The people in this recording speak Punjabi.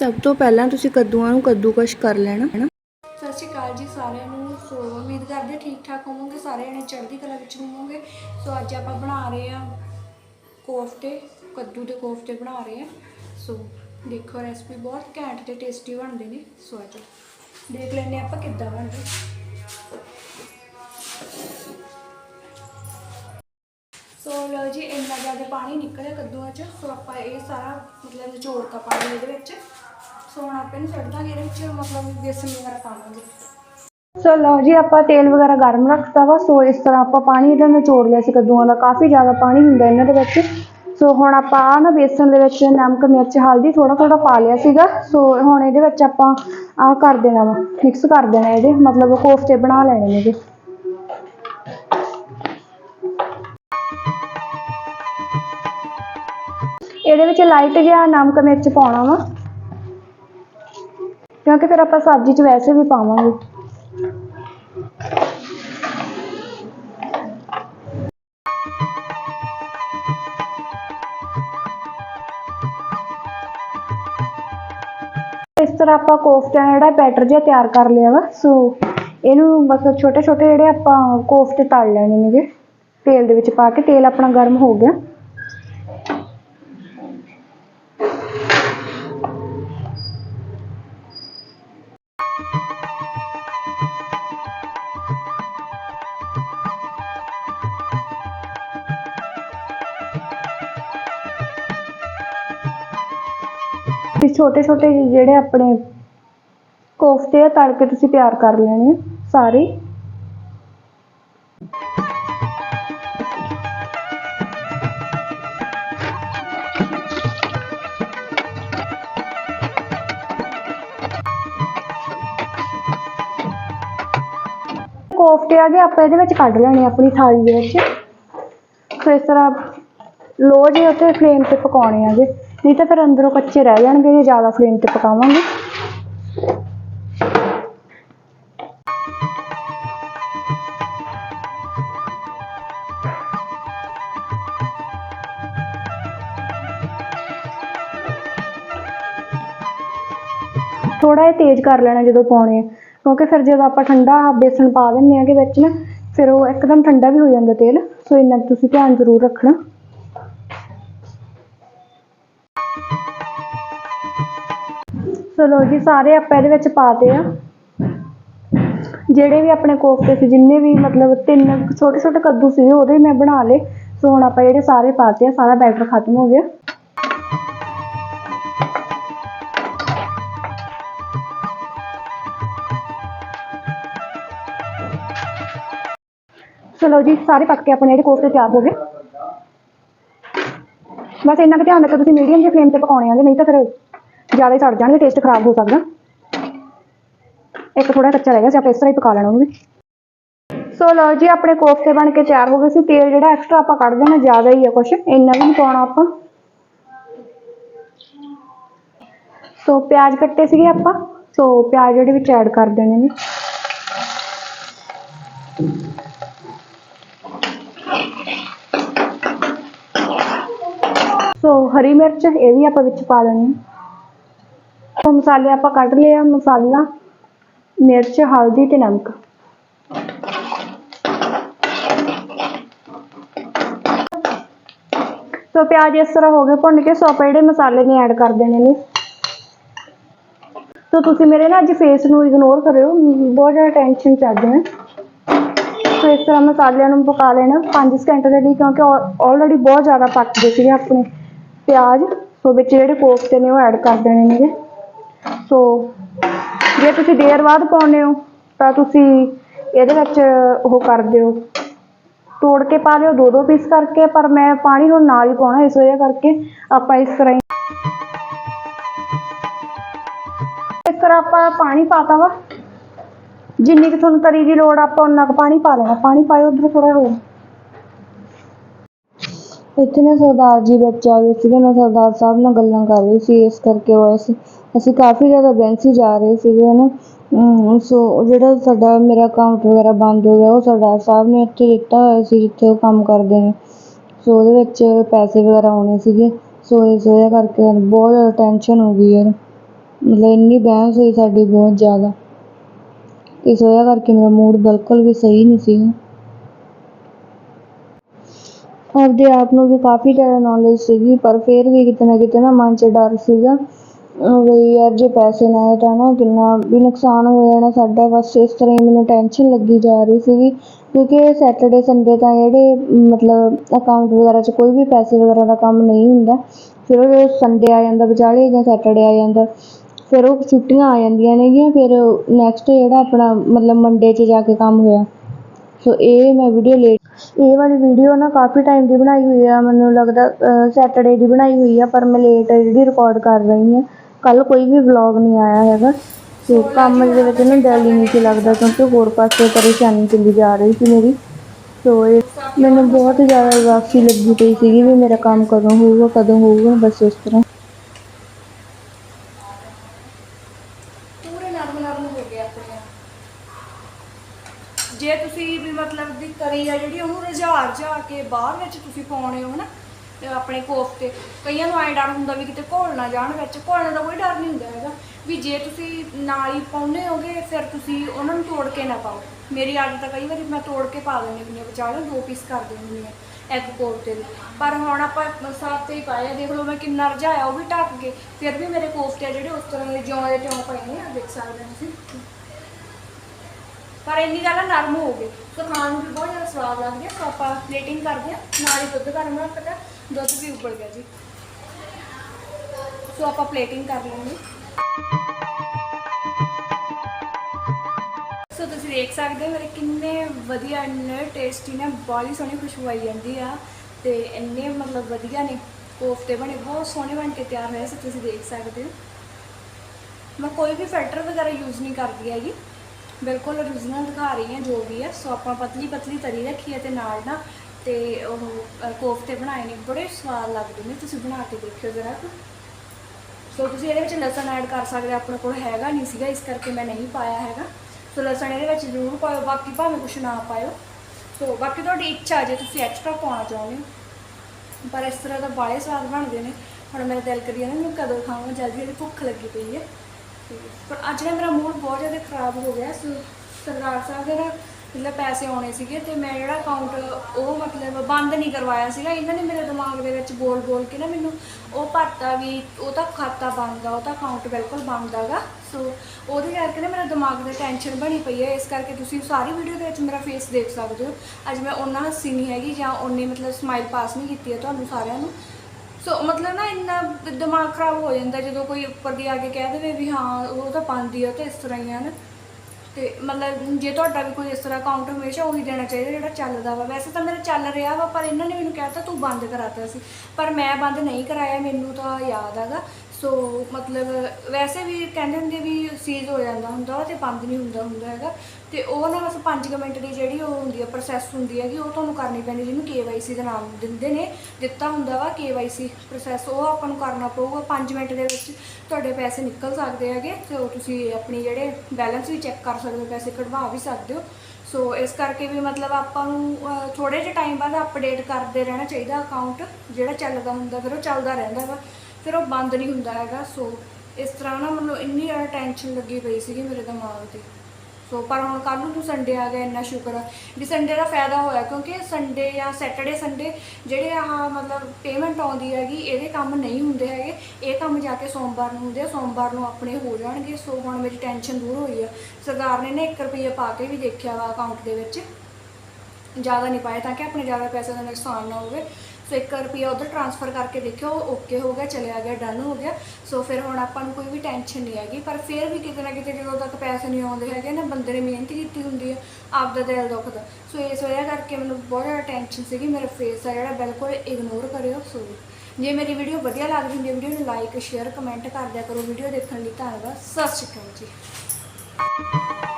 ਸਭ ਤੋਂ ਪਹਿਲਾਂ ਤੁਸੀਂ ਕੱਦੂਆਂ ਨੂੰ ਕੱਦੂਕਸ਼ ਕਰ ਲੈਣਾ। ਹੈ ਨਾ ਸਤਿ ਸ਼੍ਰੀ ਅਕਾਲ ਜੀ ਸਾਰਿਆਂ ਨੂੰ। ਸੋ ਉਮੀਦ ਕਰਦੇ ਠੀਕ ਠਾਕ ਹੋਵੋਗੇ, ਸਾਰੇ ਜਣੇ ਚੜ੍ਹਦੀ ਕਲਾ ਵਿੱਚ ਹੋਵੋਗੇ। ਸੋ ਅੱਜ ਆਪਾਂ ਬਣਾ ਰਹੇ ਆ ਕੋਫਤੇ, ਕੱਦੂ ਦੇ ਕੋਫਤੇ ਬਣਾ ਰਹੇ ਆ ਸੋ ਦੇਖੋ ਰੈਸਪੀ ਬਹੁਤ ਘੈਂਟ ਤੇ ਟੇਸਟੀ ਬਣਦੇ ਨੇ। ਸੋ ਅੱਜ ਦੇਖ ਲੈਂਦੇ ਹਾਂ ਆਪਾਂ ਕਿੱਦਾਂ ਬਣਦੇ। ਸੋ ਲਓ ਜੀ, ਇੰਨਾ ਜ਼ਿਆਦਾ ਪਾਣੀ ਨਿਕਲਿਆ ਕੱਦੂਆਂ 'ਚ। ਸੋ ਆਪਾਂ ਇਹ ਸਾਰਾ ਮਤਲਬ ਨਿਚੋੜਤਾ ਪਾਣੀ ਇਹਦੇ ਵਿੱਚ। ਸੋ ਹੁਣ ਛੱਡ ਦਾਂਗੇ ਇਹਦੇ ਵਿੱਚ ਮਤਲਬ ਬੇਸਨ ਵਗੈਰਾ ਪਾਵਾਂਗੇ ਸੋ ਲਓ ਜੀ, ਆਪਾਂ ਤੇਲ ਵਗੈਰਾ ਗਰਮ ਰੱਖਤਾ ਵਾ, ਸੋ ਇਸ ਤਰ੍ਹਾਂ ਆਪਾਂ ਪਾਣੀ ਇਹਦਾ ਨਿਚੋੜ ਲਿਆ ਸੀ, ਕੱਦੂਆਂ ਦਾ ਕਾਫੀ ਜ਼ਿਆਦਾ ਪਾਣੀ ਹੁੰਦਾ ਇਹਨਾਂ ਦੇ ਵਿੱਚ। ਸੋ ਹੁਣ ਆਪਾਂ ਆਹ ਨਾ ਬੇਸਨ ਦੇ ਵਿੱਚ ਨਮਕ, ਮਿਰਚ, ਹਲਦੀ ਥੋੜਾ ਥੋੜਾ ਪਾ ਲਿਆ ਸੀਗਾ। ਸੋ ਹੁਣ ਇਹਦੇ ਵਿੱਚ ਆਪਾਂ ਆਹ ਕਰ ਦੇਣਾ ਵਾ ਮਿਕਸ ਕਰ ਦੇਣਾ ਇਹਦੇ, ਮਤਲਬ ਕੋਫਤੇ ਬਣਾ ਲੈਣੇ ਨੇ ਜੀ ਇਹਦੇ ਵਿੱਚ ਲਾਈਟ ਜਿਹਾ ਨਮਕ, ਮਿਰਚ ਪਾਉਣਾ ਵਾ। ਕਿਉਂਕਿ ਫਿਰ ਆਪਾਂ ਸਬਜ਼ੀ 'ਚ ਵੈਸੇ ਵੀ ਪਾਵਾਂਗੇ। ਇਸ ਤਰ੍ਹਾਂ ਆਪਾਂ ਕੋਫਤਿਆਂ ਦਾ ਜਿਹੜਾ ਬੈਟਰ ਜਿਹਾ ਤਿਆਰ ਕਰ ਲਿਆ ਵਾ, ਸੋ ਇਹਨੂੰ ਬਸ ਛੋਟੇ ਛੋਟੇ ਜਿਹੜੇ ਆਪਾਂ ਕੋਫਤੇ ਤਲ ਲੈਣੇ ਨੇਗੇ। ਤੇਲ ਦੇ ਵਿੱਚ ਪਾ ਕੇ, ਤੇਲ ਆਪਣਾ ਗਰਮ ਹੋ ਗਿਆ। ਛੋਟੇ ਛੋਟੇ ਜਿਹੜੇ ਆਪਣੇ ਕੋਫਤੇ ਆ ਤਲ ਕੇ ਤੁਸੀਂ ਤਿਆਰ ਕਰ ਲੈਣੇ ਆ, ਸਾਰੇ। ਕੋਫਤੇ ਆ ਗਏ, ਆਪਾਂ ਇਹਦੇ ਵਿੱਚ ਕੱਢ ਲੈਣੇ ਆਪਣੀ ਥਾਲੀ ਦੇ ਵਿੱਚ। ਸੋ ਇਸ ਤਰ੍ਹਾਂ ਲੋ ਜੇ ਉੱਤੇ ਫਲੇਮ ਤੇ ਪਕਾਉਣੇ ਆਗੇ ਨਹੀਂ ਤਾਂ ਫਿਰ ਅੰਦਰੋਂ ਕੱਚੇ ਰਹਿ ਜਾਣਗੇ ਜੇ ਜ਼ਿਆਦਾ ਫਲੇਮ ਤੇ ਪਕਾਵਾਂਗੇ। ਥੋੜਾ ਜਿਹਾ ਤੇਜ਼ ਕਰ ਲੈਣਾ ਜਦੋਂ ਪਾਉਣੇ ਕਿਉਂਕਿ ਫਿਰ ਜਦੋਂ ਆਪਾਂ ਠੰਡਾ ਬੇਸਣ ਪਾ ਦਿੰਨੇ ਆਗੇ ਵਿੱਚ ਨਾ, ਫਿਰ ਉਹ ਇੱਕਦਮ ਠੰਡਾ ਵੀ ਹੋ ਜਾਂਦਾ ਤੇਲ, ਸੋ ਇੰਨਾ ਤੁਸੀਂ ਧਿਆਨ ਜ਼ਰੂਰ ਰੱਖਣਾ। ਚਲੋ ਜੀ, ਸਾਰੇ ਆਪਾਂ ਇਹਦੇ ਵਿੱਚ ਪਾਤੇ ਆ। ਜਿਹੜੇ ਵੀ ਆਪਣੇ ਕੋਫਤੇ ਸੀ, ਜਿੰਨੇ ਵੀ ਮਤਲਬ ਤਿੰਨ ਛੋਟੇ ਛੋਟੇ ਕੱਦੂ ਸੀ, ਉਹਦੇ ਮੈਂ ਬਣਾ ਲਏ। ਸੋ ਹੁਣ ਆਪਾਂ ਜਿਹੜੇ ਸਾਰੇ ਪਾਤੇ ਆ, ਸਾਰਾ ਬੈਟਰ ਖਤਮ ਹੋ ਗਿਆ। ਚਲੋ ਜੀ, ਸਾਰੇ ਪੱਕ ਕੇ ਆਪਣੇ ਜਿਹੜੇ ਕੋਫਤੇ ਤਿਆਰ ਹੋ ਗਏ। ਬਸ ਇੰਨਾ ਕੁ ਧਿਆਨ ਰੱਖੋ, ਤੁਸੀਂ ਮੀਡੀਅਮ ਜਿਹੇ ਫਲੇਮ ਤੇ ਪਕਾਉਣੇ ਆਗੇ ਨਹੀਂ ਤਾਂ ਫਿਰ ਜ਼ਿਆਦਾ ਹੀ ਸੜ ਜਾਣਗੇ ਟੇਸਟ ਖਰਾਬ ਹੋ ਸਕਦਾ। ਇੱਕ ਥੋੜਾ ਕੱਚਾ ਰਹਿ ਗਿਆ ਸੀ ਆਪਾਂ ਇਸ ਤਰ੍ਹਾਂ ਹੀ ਪਕਾ ਲੈਣਾ ਉਹਨੂੰ ਵੀ। ਸੋ ਲਓ ਜੀ, ਆਪਣੇ ਕੋਫਤੇ ਬਣ ਕੇ ਤਿਆਰ ਹੋ ਗਏ ਸੀ। ਤੇਲ ਜਿਹੜਾ ਐਕਸਟਰਾ ਆਪਾਂ ਕੱਢ ਦੇਣਾ ਜ਼ਿਆਦਾ ਹੀ ਆ ਕੁਛ, ਇੰਨਾ ਵੀ ਨਹੀਂ ਪਾਉਣਾ ਆਪਾਂ। ਸੋ ਪਿਆਜ਼ ਕੱਟੇ ਸੀਗੇ ਆਪਾਂ, ਸੋ ਪਿਆਜ਼ ਜਿਹੜੇ ਵਿੱਚ ਐਡ ਕਰ ਦੇਣੇ ਨੇ। ਸੋ ਹਰੀ ਮਿਰਚ ਇਹ ਵੀ ਆਪਾਂ ਵਿੱਚ ਪਾ ਦੇਣੀ ਹੈ ਸੋ ਮਸਾਲੇ ਆਪਾਂ ਕੱਢ ਲਏ ਆ ਮਸਾਲਾ ਮਿਰਚ ਹਲਦੀ ਤੇ ਨਮਕ ਸੋ ਪਿਆਜ਼ ਇਸ ਤਰ੍ਹਾਂ ਹੋ ਗਏ ਭੁੰਨ ਕੇ ਸੋ ਆਪਾਂ ਜਿਹੜੇ ਮਸਾਲੇ ਨੇ ਐਡ ਕਰ ਦੇਣੇ ਨੇ ਸੋ ਤੁਸੀਂ ਮੇਰੇ ਨਾ ਅੱਜ ਫੇਸ ਨੂੰ ਇਗਨੋਰ ਕਰਿਓ ਮ, ਬਹੁਤ ਜ਼ਿਆਦਾ ਟੈਨਸ਼ਨ ਚ ਅੱਜ ਮੈਂ ਸੋ ਇਸ ਤਰ੍ਹਾਂ ਮਸਾਲਿਆਂ ਨੂੰ ਪਕਾ ਲੈਣਾ 5 ਸਕਿੰਟ ਦੇ ਲਈ ਕਿਉਂਕਿ ਆਲਰੇਡੀ ਬਹੁਤ ਜ਼ਿਆਦਾ ਪੱਕ ਗਏ ਸੀਗੇ ਆਪਣੇ ਪਿਆਜ਼ ਸੋ ਵਿੱਚ ਜਿਹੜੇ ਕੋਫਤੇ ਨੇ ਉਹ ਐਡ ਕਰ ਦੇਣੇ ਨੇਗੇ। ਸੋ ਜੇ ਤੁਸੀਂ ਦੇਰ ਬਾਅਦ ਪਾਉਂਦੇ ਹੋ, ਤਾਂ ਤੁਸੀਂ ਇਹਦੇ ਵਿੱਚ ਉਹ ਕਰ ਦਿਓ। ਤੋੜ ਕੇ ਪਾ ਲਿਓ ਦੋ ਦੋ ਪੀਸ ਕਰਕੇ, ਪਰ ਮੈਂ ਪਾਣੀ ਹੁਣ ਨਾਲ ਹੀ ਪਾਉਣਾ, ਇਸ ਵਜ੍ਹਾ ਕਰਕੇ ਆਪਾਂ ਇਸ ਤਰ੍ਹਾਂ ਹੀ ਇਸ ਤਰ੍ਹਾਂ ਆਪਾਂ ਪਾਣੀ ਪਾਤਾ ਵਾ। ਜਿੰਨੀ ਕੁ ਤੁਹਾਨੂੰ ਤਰੀ ਦੀ ਲੋੜ ਆਪਾਂ ਉਨਾ ਕੁ ਪਾਣੀ ਪਾ ਲੈਣਾ। ਪਾਣੀ ਪਾਇਓ, ਉਧਰ ਥੋੜਾ ਹੋਰ ਇੱਥੇ ਨਾ ਸਰਦਾਰ ਜੀ ਵਿੱਚ ਆ ਗਏ ਸੀਗੇ, ਮੈਂ ਸਰਦਾਰ ਸਾਹਿਬ ਨਾਲ ਗੱਲਾਂ ਕਰ ਰਹੀ ਸੀ, ਇਸ ਕਰਕੇ ਉਹ ਆਏ ਅਸੀਂ ਕਾਫੀ ਜ਼ਿਆਦਾ ਬੈਂਸੀ ਜਾ ਰਹੇ ਸੀਗੇ ਨਾ ਸੋ ਜਿਹੜਾ ਸਾਡਾ, ਮੇਰਾ ਅਕਾਊਂਟ ਵਗੈਰਾ ਬੰਦ ਹੋ ਗਿਆ, ਉਹ ਸਰਦਾਰ ਸਾਹਿਬ ਨੇ ਇੱਥੇ ਦਿੱਤਾ ਹੋਇਆ ਸੀ, ਜਿੱਥੇ ਉਹ ਕੰਮ ਕਰਦੇ ਨੇ। ਸੋ ਉਹਦੇ ਵਿੱਚ ਪੈਸੇ ਵਗੈਰਾ ਆਉਣੇ ਸੀਗੇ। ਸੋ ਇਸ ਵਜ੍ਹਾ ਕਰਕੇ ਬਹੁਤ ਜ਼ਿਆਦਾ ਟੈਨਸ਼ਨ ਹੋ ਗਈ ਯਾਰ। ਮਤਲਬ ਇੰਨੀ ਬਹਿਸ ਹੋਈ ਸਾਡੀ ਬਹੁਤ ਜ਼ਿਆਦਾ। ਇਸ ਵਜ੍ਹਾ ਕਰਕੇ ਮੇਰਾ ਮੂਡ ਬਿਲਕੁਲ ਵੀ ਸਹੀ ਨਹੀਂ ਸੀਗਾ। ਆਪਦੇ ਆਪ ਨੂੰ ਵੀ ਕਾਫੀ ਜ਼ਿਆਦਾ ਨੌਲੇਜ ਸੀਗੀ, ਪਰ ਫਿਰ ਵੀ ਕਿਤੇ ਨਾ ਕਿਤੇ ਨਾ ਮਨ 'ਚ ਡਰ ਸੀਗਾ। ਵੀ ਯਾਰ ਜੇ ਪੈਸੇ ਨਾ ਆਏ ਤਾਂ ਨਾ ਕਿੰਨਾ ਵੀ ਨੁਕਸਾਨ ਹੋ ਜਾਣਾ ਸਾਡਾ, ਬਸ ਇਸ ਤਰ੍ਹਾਂ ਹੀ ਮੈਨੂੰ ਟੈਨਸ਼ਨ ਲੱਗੀ ਜਾ ਰਹੀ ਸੀਗੀ। ਕਿਉਂਕਿ ਸੈਟਰਡੇ ਸੰਡੇ ਤਾਂ ਜਿਹੜੇ ਮਤਲਬ ਅਕਾਊਂਟ ਵਗੈਰਾ 'ਚ ਕੋਈ ਵੀ ਪੈਸੇ ਵਗੈਰਾ ਦਾ ਕੰਮ ਨਹੀਂ ਹੁੰਦਾ। ਫਿਰ ਉਹ ਸੰਡੇ ਆ ਜਾਂਦਾ, ਵਿਚਾਲੇ ਜਾਂ ਸੈਟਰਡੇ ਆ ਜਾਂਦਾ, ਫਿਰ ਉਹ ਛੁੱਟੀਆਂ ਆ ਜਾਂਦੀਆਂ ਨੇਗੀਆਂ, ਫਿਰ ਨੈਕਸਟ ਜਿਹੜਾ ਆਪਣਾ ਮਤਲਬ ਮੰਡੇ 'ਚ ਜਾ ਕੇ ਕੰਮ ਹੋਇਆ। ਸੋ ਇਹ ਮੈਂ ਵੀਡੀਓ ਲੇਟ ਇਹ ਵਾਲੀ ਵੀਡੀਓ ਨਾ ਕਾਫੀ ਟਾਈਮ ਦੀ ਬਣਾਈ ਹੋਈ ਆ, ਮੈਨੂੰ ਲੱਗਦਾ ਸੈਟਰਡੇ ਦੀ ਬਣਾਈ ਹੋਈ ਆ, ਪਰ ਮੈਂ ਲੇਟ ਜਿਹੜੀ ਰਿਕਾਰਡ ਕਰ ਰਹੀ ਹਾਂ ਕੱਲ ਕੋਈ ਵੀ ਵਲੌਗ ਨਹੀਂ ਆਇਆ ਹੈਗਾ। ਤੇ ਕੰਮ ਦੇ ਵਿੱਚ ਨਾ ਦਿਲ ਨਹੀਂ ਸੀ ਲੱਗਦਾ, ਕਿਉਂਕਿ ਹੋਰ ਪਾਸੇ ਪਰੇਸ਼ਾਨੀ ਚੱਲੀ ਜਾ ਰਹੀ ਸੀ ਮੇਰੀ। ਸੋ ਇਹ ਮੈਨੂੰ ਬਹੁਤ ਜ਼ਿਆਦਾ ਉਦਾਸੀ ਲੱਗੀ ਪਈ ਸੀਗੀ ਵੀ ਮੇਰਾ ਕੰਮ ਕਦੋਂ ਹੋਊਗਾ ਕਦੋਂ ਹੋਊਗਾ, ਬਸ ਇਸ ਤਰ੍ਹਾਂ। ਪੂਰੇ ਨਰਮ ਨਰਮ ਹੋ ਗਏ ਆਪਣੇ। ਜੇ ਤੁਸੀਂ ਵੀ ਮਤਲਬ ਦੀ ਤਰੀ ਆ ਜਿਹੜੀ ਉਹਨੂੰ ਰਝਾਰ ਰਝਾ ਕੇ ਬਾਹਰ ਵਿੱਚ ਤੁਸੀਂ ਪਾਉਣੇ ਹੋ ਨਾ ਤੇ ਆਪਣੇ ਕੋਫਤੇ ਕਈਆਂ ਨੂੰ ਐਂ ਡਰ ਹੁੰਦਾ ਵੀ ਕਿਤੇ ਘੋਲ ਨਾ ਜਾਣ ਵਿੱਚ, ਘੋਲਣ ਦਾ ਕੋਈ ਡਰ ਨਹੀਂ ਹੁੰਦਾ ਹੈਗਾ। ਵੀ ਜੇ ਤੁਸੀਂ ਨਾਲ ਹੀ ਪਾਉਨੇ ਹੋਗੇ, ਫਿਰ ਤੁਸੀਂ ਉਹਨਾਂ ਨੂੰ ਤੋੜ ਕੇ ਨਾ ਪਾਓ। ਮੇਰੀ ਆਦਤ ਤਾਂ ਕਈ ਵਾਰੀ ਮੈਂ ਤੋੜ ਕੇ ਪਾ ਦਿੰਦੀ ਹੁੰਦੀ ਹਾਂ, ਵਿਚਾਲੇ ਦੋ ਪੀਸ ਕਰ ਦਿੰਦੀ ਹੁੰਦੀ ਹਾਂ ਇੱਕ ਕੋਫਤੇ ਦੇ ਪਰ ਹੁਣ ਆਪਾਂ ਸਾਥ ਤੇ ਹੀ ਪਾਇਆ ਦੇਖ ਲਓ ਮੈਂ ਕਿੰਨਾ ਰਝਾਇਆ, ਉਹ ਵੀ ਢੱਕ ਕੇ, ਫਿਰ ਵੀ ਮੇਰੇ ਕੋਫਤੇ ਆ ਜਿਹੜੇ ਉਸ ਤਰ੍ਹਾਂ ਦੇ ਜਿਉਂ ਦੇ ਤਿਉਂ ਪਏ ਨੇ ਆ ਦੇਖ ਸਕਦੇ ਹੋ ਤੁਸੀਂ। ਪਰ ਇੰਨੀ ਜ਼ਿਆਦਾ ਨਰਮ ਹੋ ਗਈ। ਸੋ ਖਾਣ ਨੂੰ ਵੀ ਬਹੁਤ ਜ਼ਿਆਦਾ ਸਵਾਦ ਲੱਗਦੀ ਹੈ ਸੋ ਆਪਾਂ ਪਲੇਟਿੰਗ ਕਰਦੇ ਹਾਂ ਨਾਲ ਹੀ ਦੁੱਧ ਗਰਮ ਰੱਖਦਾ ਦੁੱਧ ਵੀ ਉਬਲ ਗਿਆ ਜੀ। ਸੋ ਆਪਾਂ ਪਲੇਟਿੰਗ ਕਰ ਲਾਂਗੇ। ਸੋ ਤੁਸੀਂ ਦੇਖ ਸਕਦੇ ਹੋ, ਮੇਰੇ ਕਿੰਨੇ ਵਧੀਆ ਨੇ ਟੇਸਟੀ ਨੇ। ਬਾਲੀ ਸੋਹਣੀ ਖੁਸ਼ਬੂ ਆਈ ਜਾਂਦੀ ਆ। ਤੇ ਇੰਨੇ ਮਤਲਬ ਵਧੀਆ ਨੇ। ਕੋਫਤੇ ਬਣੇ, ਬਹੁਤ ਸੋਹਣੇ ਬਣ ਕੇ ਤਿਆਰ ਹੋਏ ਸੋ ਤੁਸੀਂ ਦੇਖ ਸਕਦੇ ਹੋ। ਮੈਂ ਕੋਈ ਵੀ ਫਿਲਟਰ ਵਗੈਰਾ ਯੂਜ਼ ਨਹੀਂ ਕਰਦੀ ਹੈਗੀ। ਬਿਲਕੁਲ origignal ਦਿਖਾ ਰਹੀ ਹਾਂ ਜੋ ਵੀ ਹੈ। ਸੋ ਆਪਾਂ ਪਤਲੀ ਪਤਲੀ ਤਰੀ ਰੱਖੀ ਹੈ ਤੇ ਨਾਲ ਨਾ ਤੇ ਉਹ ਅ, ਕੋਫਤੇ ਬਣਾਏ ਨੇ। ਬੜੇ ਸਵਾਦ ਲੱਗਦੇ ਨੇ। ਤੁਸੀਂ ਬਣਾ ਕੇ ਦੇਖਿਓ ਜ਼ਰਾ ਕੁ। ਸੋ ਤੁਸੀਂ ਇਹਦੇ ਵਿੱਚ ਲਸਣ ਐਡ ਕਰ ਸਕਦੇ ਹੋ, ਆਪਣੇ ਕੋਲ ਹੈਗਾ ਨਹੀਂ ਸੀਗਾ ਇਸ ਕਰਕੇ ਮੈਂ ਨਹੀਂ ਪਾਇਆ ਹੈਗਾ। ਸੋ ਲਸਣ ਇਹਦੇ ਵਿੱਚ ਜ਼ਰੂਰ ਪਾਇਓ। ਬਾਕੀ ਭਾਵੇਂ ਕੁਛ ਨਾ ਪਾਇਓ। ਸੋ ਬਾਕੀ ਤੁਹਾਡੀ ਇੱਛਾ ਜੇ ਤੁਸੀਂ ਐਕਸਟਰਾ ਪਾਉਣਾ ਚਾਹੁੰਦੇ ਹੋ। ਪਰ ਇਸ ਤਰ੍ਹਾਂ ਦਾ ਬਾਲੇ ਸਵਾਦ ਬਣਦੇ ਨੇ। ਹੁਣ ਮੇਰਾ ਦਿਲ ਕਰੀ ਜਾਂਦਾ ਮੈਂ ਕਦੋਂ ਖਾਵਾਂ? ਜਲਦੀ ਜਲਦੀ ਭੁੱਖ ਲੱਗੀ ਪਈ ਹੈ। ਪਰ ਅੱਜ ਨਾ ਮੇਰਾ ਮੂਡ ਬਹੁਤ ਜ਼ਿਆਦਾ ਖਰਾਬ ਹੋ ਗਿਆ। ਸ, ਸਰਦਾਰ ਸਾਹਿਬ ਦੇ ਨਾ ਮਤਲਬ ਪੈਸੇ ਆਉਣੇ ਸੀਗੇ ਤੇ ਮੈਂ ਜਿਹੜਾ ਅਕਾਊਂਟ ਉਹ ਮਤਲਬ ਬੰਦ ਨਹੀਂ ਕਰਵਾਇਆ ਸੀਗਾ। ਇਹਨਾਂ ਨੇ ਮੇਰੇ ਦਿਮਾਗ ਦੇ ਵਿੱਚ ਬੋਲ ਬੋਲ ਕੇ ਨਾ ਮੈਨੂੰ ਉਹ ਭਰਤਾ ਵੀ, ਉਹ ਤਾਂ ਖਾਤਾ ਬੰਦ ਆ, ਉਹ ਤਾਂ ਅਕਾਊਂਟ ਬਿਲਕੁਲ ਬੰਦ ਆਗਾ ਸੋ ਉਹਦੇ ਕਰਕੇ ਨਾ ਮੇਰਾ ਦਿਮਾਗ ਦੇ ਟੈਨਸ਼ਨ ਬਣੀ ਪਈ ਹੈ ਇਸ ਕਰਕੇ ਤੁਸੀਂ ਸਾਰੀ ਵੀਡੀਓ ਦੇ ਵਿੱਚ ਮੇਰਾ ਫੇਸ ਦੇਖ ਸਕਦੇ ਹੋ। ਅੱਜ ਮੈਂ ਉਹਨਾਂ ਹੱਸੀ ਨਹੀਂ ਹੈਗੀ ਜਾਂ ਉਹਨੇ ਮਤਲਬ ਸਮਾਈਲ ਪਾਸ ਨਹੀਂ ਕੀਤੀ ਹੈ ਤੁਹਾਨੂੰ ਸਾਰਿਆਂ ਨੂੰ। ਸੋ ਮਤਲਬ ਨਾ ਇੰਨਾ ਦਿਮਾਗ ਖਰਾਬ ਹੋ ਜਾਂਦਾ ਜਦੋਂ ਕੋਈ ਉੱਪਰ ਦੀ ਆ ਕੇ ਕਹਿ ਦੇਵੇ ਵੀ ਹਾਂ ਉਹ ਤਾਂ ਪਾਉਂਦੀ ਆ ਤੇ ਇਸ ਤਰ੍ਹਾਂ ਹੀ ਆ ਨਾ ਤੇ ਮਤਲਬ ਜੇ ਤੁਹਾਡਾ ਵੀ ਕੋਈ ਇਸ ਤਰ੍ਹਾਂ ਅਕਾਊਂਟ ਹਮੇਸ਼ਾ ਉਹੀ ਦੇਣਾ ਚਾਹੀਦਾ ਜਿਹੜਾ ਚੱਲਦਾ ਵਾ ਵੈਸੇ ਤਾਂ ਮੇਰਾ ਚੱਲ ਰਿਹਾ ਵਾ ਪਰ ਇਹਨਾਂ ਨੇ ਮੈਨੂੰ ਕਹਿਤਾ ਤੂੰ ਬੰਦ ਕਰਾਤਾ ਸੀ ਪਰ ਮੈਂ ਬੰਦ ਨਹੀਂ ਕਰਾਇਆ ਮੈਨੂੰ ਤਾਂ ਯਾਦ ਹੈਗਾ ਸੋ ਮਤਲਬ ਵੈਸੇ ਵੀ ਕਹਿੰਦੇ ਹੁੰਦੇ ਵੀ ਸੀਜ਼ ਹੋ ਜਾਂਦਾ ਹੁੰਦਾ ਵਾ ਤੇ ਬੰਦ ਨਹੀਂ ਹੁੰਦਾ ਹੁੰਦਾ ਹੈਗਾ ਤੇ ਉਹ ਨਾ ਬਸ 5 ਮਿੰਟ ਦੀ ਜਿਹੜੀ ਉਹ ਹੁੰਦੀ ਆ ਪ੍ਰੋਸੈਸ ਹੁੰਦੀ ਹੈਗੀ ਉਹ ਤੁਹਾਨੂੰ ਕਰਨੀ ਪੈਂਦੀ ਜਿਹਨੂੰ KYC ਦਾ ਨਾਮ ਦਿੰਦੇ ਨੇ ਦਿੱਤਾ ਹੁੰਦਾ ਵਾ KYC ਪ੍ਰੋਸੈਸ ਉਹ ਆਪਾਂ ਨੂੰ ਕਰਨਾ ਪਊਗਾ 5 ਮਿੰਟ ਦੇ ਵਿੱਚ ਤੁਹਾਡੇ ਪੈਸੇ ਨਿਕਲ ਸਕਦੇ ਹੈਗੇ ਤੇ ਉਹ ਤੁਸੀਂ ਆਪਣੀ ਜਿਹੜੇ ਬੈਲੈਂਸ ਵੀ ਚੈੱਕ ਕਰ ਸਕਦੇ ਹੋ ਪੈਸੇ ਕਢਵਾ ਵੀ ਸਕਦੇ ਹੋ। ਸੋ ਇਸ ਕਰਕੇ ਵੀ ਮਤਲਬ ਆਪਾਂ ਨੂੰ ਅਹ, ਥੋੜੇ ਜਿਹੇ ਟਾਈਮ ਬਾਅਦ ਅਪਡੇਟ ਕਰਦੇ ਰਹਿਣਾ ਚਾਹੀਦਾ ਅਕਾਊਂਟ ਜਿਹੜਾ ਚੱਲਦਾ ਹੁੰਦਾ ਫਿਰ ਉਹ ਚੱਲਦਾ ਰਹਿੰਦਾ ਵਾ ਫਿਰ ਉਹ ਬੰਦ ਨਹੀਂ ਹੁੰਦਾ ਹੈਗਾ। ਸੋ ਇਸ ਤਰ੍ਹਾਂ ਨਾ ਮੈਨੂੰ ਇੰਨੀ ਜ਼ਿਆਦਾ ਟੈਨਸ਼ਨ ਲੱਗੀ ਪਈ ਸੀਗੀ ਮੇਰੇ ਦਿਮਾਗ ਤੇ। ਸੋ, ਪਰ ਹੁਣ ਕੱਲ ਨੂੰ ਸੰਡੇ ਆ ਗਿਆ, ਇੰਨਾ ਸ਼ੁਕਰ ਆ। ਵੀ ਸੰਡੇ ਦਾ ਫਾਇਦਾ ਹੋਇਆ, ਕਿਉਂਕਿ ਸੰਡੇ ਜਾਂ ਸੈਟਰਡੇ ਸੰਡੇ ਜਿਹੜੇ ਆਹ ਮਤਲਬ ਪੇਮੈਂਟ ਆਉਂਦੀ ਹੈਗੀ, ਇਹਦੇ ਕੰਮ ਨਹੀਂ ਹੁੰਦੇ ਹੈਗੇ। ਇਹ ਕੰਮ ਜਾ ਕੇ ਸੋਮਵਾਰ ਨੂੰ ਹੁੰਦੇ ਆ, ਸੋਮਵਾਰ ਨੂੰ ਆਪਣੇ ਹੋ ਜਾਣਗੇ। ਸੋ, ਹੁਣ ਮੇਰੀ ਟੈਨਸ਼ਨ ਦੂਰ ਹੋਈ ਆ। ਸਰਕਾਰ ਨੇ ਨਾ 1 ਰੁਪਈਆ ਪਾ ਕੇ ਵੀ ਦੇਖਿਆ ਵਾ ਅਕਾਊਂਟ ਦੇ ਵਿੱਚ। ਜ਼ਿਆਦਾ ਨਹੀਂ ਪਾਇਆ, ਤਾਂ ਕਿ ਆਪਣੇ ਜ਼ਿਆਦਾ ਪੈਸੇ ਦਾ ਨੁਕਸਾਨ ਨਾ ਹੋਵੇ। ਸੋ 1 ਰੁਪਿਆ ਉਧਰ ਟ੍ਰਾਂਸਫਰ ਕਰਕੇ ਦੇਖਿਓ ਓਕੇ ਹੋ ਗਿਆ, ਚਲਿਆ ਗਿਆ ਡਨ ਹੋ ਗਿਆ। ਸੋ ਫਿਰ ਹੁਣ ਆਪਾਂ ਨੂੰ ਕੋਈ ਵੀ ਟੈਨਸ਼ਨ ਨਹੀਂ ਹੈਗੀ। ਪਰ ਫਿਰ ਵੀ ਕਿਤੇ ਨਾ ਕਿਤੇ ਜਦੋਂ ਤੱਕ ਪੈਸੇ ਨਹੀਂ ਆਉਂਦੇ ਹੈਗੇ ਨਾ, ਬੰਦੇ ਨੇ ਮਿਹਨਤ ਕੀਤੀ ਹੁੰਦੀ ਹੈ ਆਪ ਦਾ ਦਿਲ ਦੁਖਦਾ। ਸੋ ਇਸ ਵਜ੍ਹਾ ਕਰਕੇ ਮੈਨੂੰ ਬਹੁਤ ਜ਼ਿਆਦਾ ਟੈਨਸ਼ਨ ਸੀਗੀ, ਮੇਰਾ ਫੇਸ ਆ ਜਿਹੜਾ ਬਿਲਕੁਲ ਇਗਨੋਰ ਕਰਿਓ। ਸੋ ਜੇ ਮੇਰੀ ਵੀਡੀਓ ਵਧੀਆ ਲੱਗਦੀ ਹੁੰਦੀ ਹੈ, ਵੀਡੀਓ ਨੂੰ ਲਾਈਕ ਸ਼ੇਅਰ ਕਮੈਂਟ ਕਰ ਦਿਆ ਕਰੋ। ਵੀਡੀਓ ਦੇਖਣ ਲਈ ਧੰਨਵਾਦ। ਸਤਿ ਸ਼੍ਰੀ ਅਕਾਲ ਜੀ।